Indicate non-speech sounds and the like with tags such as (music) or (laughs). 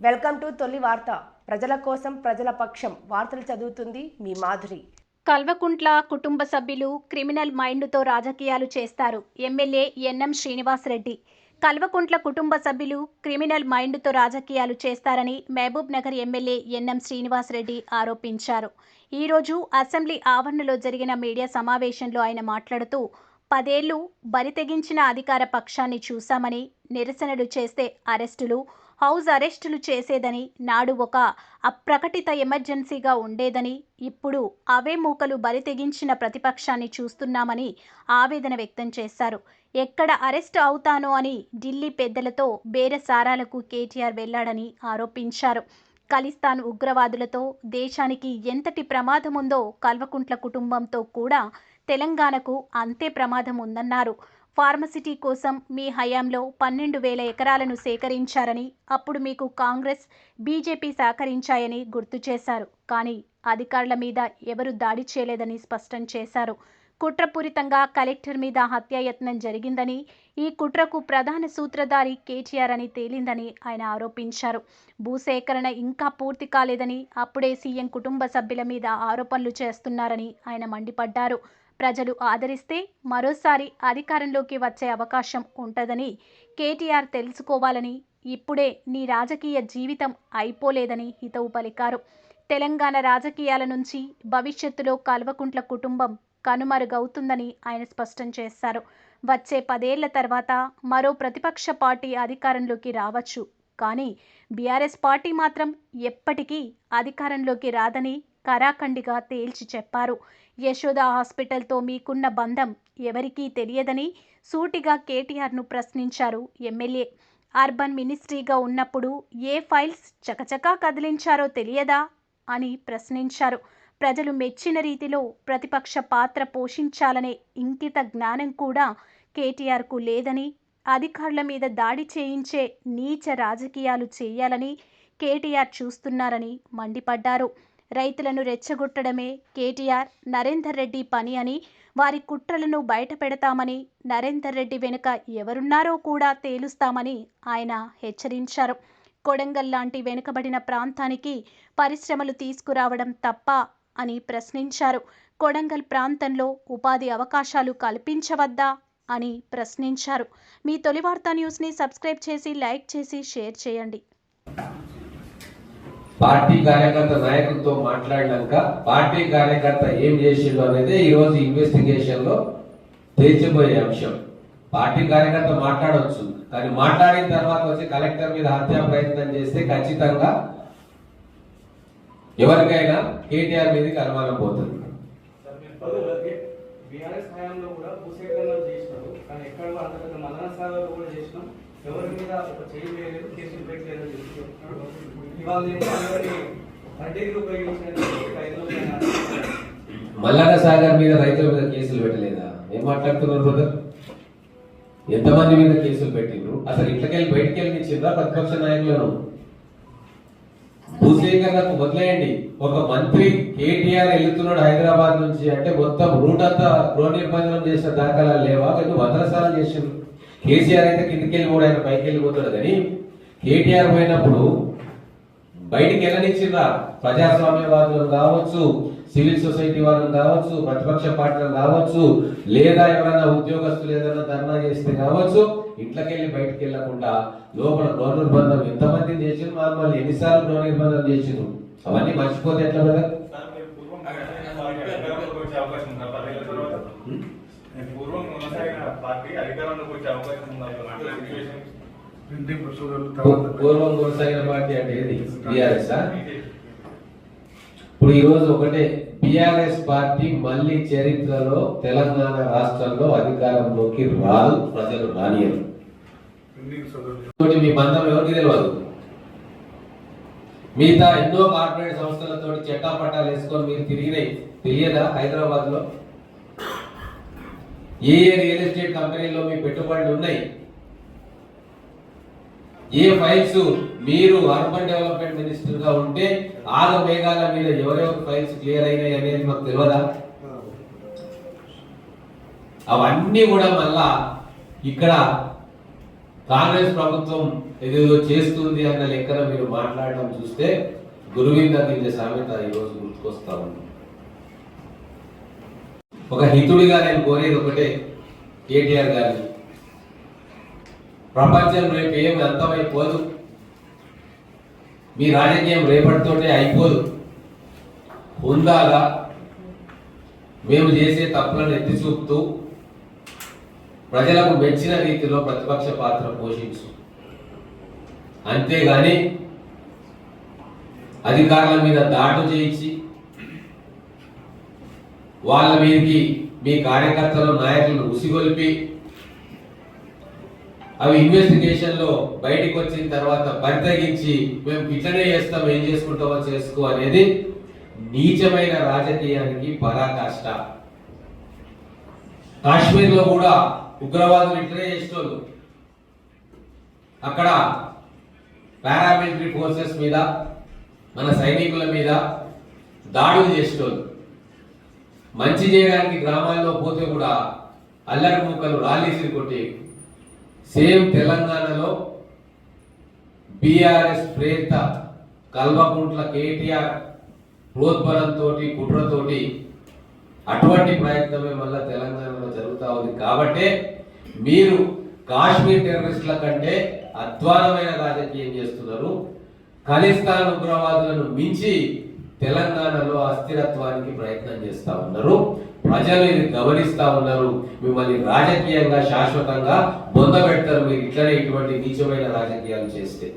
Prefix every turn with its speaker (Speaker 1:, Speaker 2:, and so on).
Speaker 1: Welcome to తొలి వార్త. ప్రజల కోసం ప్రజల పక్షం. వార్తలు చదువుతుంది మీ మాధురి.
Speaker 2: కల్వకుంట్ల కుటుంబ సభ్యులు క్రిమినల్ మైండ్తో రాజకీయాలు చేస్తారు. ఎమ్మెల్యే ఎన్ఎం శ్రీనివాసరెడ్డి కల్వకుంట్ల కుటుంబ సభ్యులు క్రిమినల్ మైండ్తో రాజకీయాలు చేస్తారని మహబూబ్ నగర్ ఎమ్మెల్యే ఎన్ఎం శ్రీనివాసరెడ్డి ఆరోపించారు. ఈరోజు అసెంబ్లీ ఆవరణలో జరిగిన మీడియా సమావేశంలో ఆయన మాట్లాడుతూ పదేళ్ళు బరి తెగించిన అధికార పక్షాన్ని చూశామని నిరసనలు చేస్తే అరెస్టులు హౌస్ అరెస్టులు చేసేదని నాడు ఒక అప్రకటిత ఎమర్జెన్సీగా ఉండేదని ఇప్పుడు అవే మూకలు బరి తెగించిన ప్రతిపక్షాన్ని చూస్తున్నామని ఆవేదన వ్యక్తం చేశారు. ఎక్కడ అరెస్ట్ అవుతానో అని ఢిల్లీ పెద్దలతో బేరసారాలకు కేటీఆర్ వెళ్ళాడని ఆరోపించారు. ఖలిస్తాన్ ఉగ్రవాదులతో దేశానికి ఎంతటి ప్రమాదం ఉందో కల్వకుంట్ల కుటుంబంతో కూడా తెలంగాణకు అంతే ప్రమాదం ఉందన్నారు ఫార్మసిటీ కోసం మీ హయాంలో పన్నెండు వేల ఎకరాలను సేకరించారని అప్పుడు మీకు కాంగ్రెస్ బీజేపీ సహకరించాయని గుర్తు చేశారు. కానీ అధికారుల మీద ఎవరు దాడి చేయలేదని స్పష్టం చేశారు. కుట్రపూరితంగా కలెక్టర్ మీద హత్యాయత్నం జరిగిందని ఈ కుట్రకు ప్రధాన సూత్రధారి కేటీఆర్ అని తేలిందని ఆయన ఆరోపించారు. భూసేకరణ ఇంకా పూర్తి కాలేదని అప్పుడే సీఎం కుటుంబ సభ్యుల మీద ఆరోపణలు చేస్తున్నారని ఆయన మండిపడ్డారు. ప్రజలు ఆదరిస్తే మరోసారి అధికారంలోకి వచ్చే అవకాశం ఉంటుందని కేటీఆర్ తెలుసుకోవాలని ఇప్పుడే నీ రాజకీయ జీవితం అయిపోలేదని హితవు పలికారు. తెలంగాణ రాజకీయాల నుంచి భవిష్యత్తులో కల్వకుంట్ల కుటుంబం కనుమరుగవుతుందని ఆయన స్పష్టం చేశారు. వచ్చే పదేళ్ళ తర్వాత మరో ప్రతిపక్ష పార్టీ అధికారంలోకి రావచ్చు. కానీ బీఆర్ఎస్ పార్టీ మాత్రం ఎప్పటికీ అధికారంలోకి రాదని కరాఖండిగా తేల్చి చెప్పారు. యశోద హాస్పిటల్తో మీకున్న బంధం ఎవరికీ తెలియదని సూటిగా కేటీఆర్ను ప్రశ్నించారు ఎమ్మెల్యే. అర్బన్ మినిస్ట్రీగా ఉన్నప్పుడు ఏ ఫైల్స్ చకచకా కదిలించారో తెలియదా అని ప్రశ్నించారు. ప్రజలు మెచ్చిన రీతిలో ప్రతిపక్ష పాత్ర పోషించాలనే ఇంకిత జ్ఞానం కూడా కేటీఆర్కు లేదని అధికారుల మీద దాడి చేయించే నీచ రాజకీయాలు చేయాలని కేటీఆర్ చూస్తున్నారని మండిపడ్డారు. రైతులను రెచ్చగొట్టడమే కేటీఆర్ నరేందర్ రెడ్డి పని అని వారి కుట్రలను బయట పెడతామని నరేందర్ రెడ్డి వెనుక ఎవరున్నారో కూడా తేలుస్తామని ఆయన హెచ్చరించారు. కొడంగల్ లాంటి వెనుకబడిన ప్రాంతానికి పరిశ్రమలు తీసుకురావడం తప్ప అని ప్రశ్నించారు. కొడంగల్ ప్రాంతంలో ఉపాధి అవకాశాలు కల్పించవద్దా అని ప్రశ్నించారు. మీ తొలి వార్తా న్యూస్ని సబ్స్క్రైబ్ చేసి లైక్ చేసి షేర్ చేయండి.
Speaker 3: పార్టీ కార్యకర్త నాయకులతో మాట్లాడినాక పార్టీ కార్యకర్త ఏం చేసిండు అనేది ఈ రోజు ఇన్వెస్టిగేషన్లో తేల్చిపోయే అంశం. పార్టీ కార్యకర్త మాట్లాడవచ్చు కానీ మాట్లాడిన తర్వాత వచ్చి కలెక్టర్ మీద హత్యా ప్రయత్నం చేస్తే ఖచ్చితంగా ఎవరికైనా కేటీఆర్ మీదకి అనుమానం పోతుంది.
Speaker 4: బీఆర్ఎస్ హయాంలో కూడా భూసేకరణ చేసినారు కానీ ఎక్కడ కూడా కూడా చేసినాం. ఎవరి మీద ఒక చేయి వేయలేదు కేసులు పెట్టలేదు అని చెప్తున్నాడు. ఇవాళ ఏమో ఎవరి ఉపయోగించిన ఐదు (laughs)
Speaker 3: మల్లన్న సాగర్ మీద రైతుల మీద కేసులు పెట్టలేదా? ఏం మాట్లాడుతున్నారు బ్రదర్ ఎంతమంది మీద కేసులు పెట్టిండ్రు? అసలు ఇంట్లోకెళ్ళి బయటికి వెళ్ళిచ్చిండ్రా ప్రతిపక్ష నాయకులను? భూసేకరణకు మొదలయండి ఒక మంత్రి కేటీఆర్ వెళ్తున్నాడు హైదరాబాద్ నుంచి అంటే మొత్తం రూట్ అంతా గృహ నిర్బంధనం చేసిన దాఖలా లేవా? లేదు భద్రసాలు చేసిండ్రు. కేసీఆర్ అయితే కిందికి వెళ్ళిపోడు ఆయన పైకి వెళ్ళిపోతాడు కానీ కేటీఆర్ పోయినప్పుడు బయటికి వెళ్ళనిచ్చిండ్రా. ప్రజాస్వామ్యవాదులు కావచ్చు సివిల్ సొసైటీ వాళ్ళని కావచ్చు ప్రతిపక్ష పార్టీలు కావచ్చు లేదా ఎవరైనా ఉద్యోగస్తులు ఏదైనా ధర్నా చేస్తే కావచ్చు ఇంట్లోకి వెళ్ళి బయటికి వెళ్ళకుండా లోపల గృహ నిర్బంధం ఎంతమందిని చేసిండ్రు? మళ్ళీ ఎన్నిసార్లు గృహ నిర్బంధం చేసిండ్రు? అవన్నీ మర్చిపోతే ఎట్లా కదా
Speaker 5: పూర్వం కొనసాగిన పార్టీ అధికారంలోకి వచ్చే అవకాశం ఉందా
Speaker 3: పూర్వం కొనసాగిన పార్టీ అంటే ఏది? బీఆర్ఎస్ ఇప్పుడు ఈ రోజు ఒకటే బీఆర్ఎస్ పార్టీ మళ్ళీ చరిత్రలో తెలంగాణ రాష్ట్రంలో అధికారంలోకి రాదు ప్రజలు రానియరు. మీ బంధం ఎవరికి తెలియదు మిగతా ఎన్నో కార్పొరేట్ సంస్థలతో చెట్టా పట్టాలు వేసుకొని మీరు తిరిగినాయి. తెలియదా హైదరాబాద్లో ఏ ఏ రియల్ ఎస్టేట్ కంపెనీలో మీ పెట్టుబడులు ఉన్నాయి? ఏ ఫైల్స్ మీరు అర్బన్ డెవలప్మెంట్ మినిస్టర్గా ఉంటే ఆగ మేఘాల మీద ఎవరెవరు ఫైల్స్ క్లియర్ అయినాయి అనేది మాకు తెలియదా అవన్నీ కూడా మళ్ళా ఇక్కడ కాంగ్రెస్ ప్రభుత్వం ఏదేదో చేస్తుంది అన్న లెక్కన మీరు మాట్లాడడం చూస్తే గురువింద గింజ సామెత ఈరోజు గుర్తుకొస్తా ఉంది. ఒక హితుడిగా నేను కోరేది ఒకటే కేటీఆర్ గారిని ప్రపంచం రేపు ఏం అంతమైపోదు మీ రాజకీయం రేపటితోటే అయిపోదు. ఉందాగా మేము చేసే తప్పులను ఎత్తి చూపుతూ ప్రజలకు మెచ్చిన రీతిలో ప్రతిపక్ష పాత్ర పోషించు. అంతేగాని అధికారుల మీద దాడు చేయించి వాళ్ళ మీదకి మీ కార్యకర్తలు నాయకులను ఉసిగొల్పి అవి ఇన్వెస్టిగేషన్లో బయటకు బయటికి వచ్చిన తర్వాత పరితగించి మేము ఇట్లనే చేస్తాం ఏం చేసుకుంటామో చేసుకో అనేది నీచమైన రాజకీయానికి పరాకాష్ట. కాశ్మీర్లో కూడా ఉగ్రవాదులు ఇట్లనే చేసేటోళ్ళు. అక్కడ పారామిలిటరీ ఫోర్సెస్ మీద మన సైనికుల మీద దాడులు చేసేటోళ్ళు. మంచి చేయడానికి గ్రామాల్లో పోతే కూడా అల్లరి ముక్కలు రాలేసి కొట్టి సేమ్ తెలంగాణలో బీఆర్ఎస్ ప్రేరిత కల్వకుంట్ల కేటీఆర్ ప్రోద్బలంతో కుట్రతోటి అటువంటి ప్రయత్నమే మళ్ళీ తెలంగాణలో జరుగుతూ ఉంది. కాబట్టే మీరు కాశ్మీర్ టెర్రరిస్టుల కంటే అధ్వానమైన రాజకీయం చేస్తున్నారు. ఖలిస్తాన్ ఉగ్రవాదులను మించి తెలంగాణలో అస్థిరత్వానికి ప్రయత్నం చేస్తా ఉన్నారు. ప్రజలు ఇది గమనిస్తూ ఉన్నారు. మిమ్మల్ని రాజకీయంగా శాశ్వతంగా పొందబెడతారు మీరు ఇట్లనే ఇటువంటి నీచమైన రాజకీయాలు చేస్తే.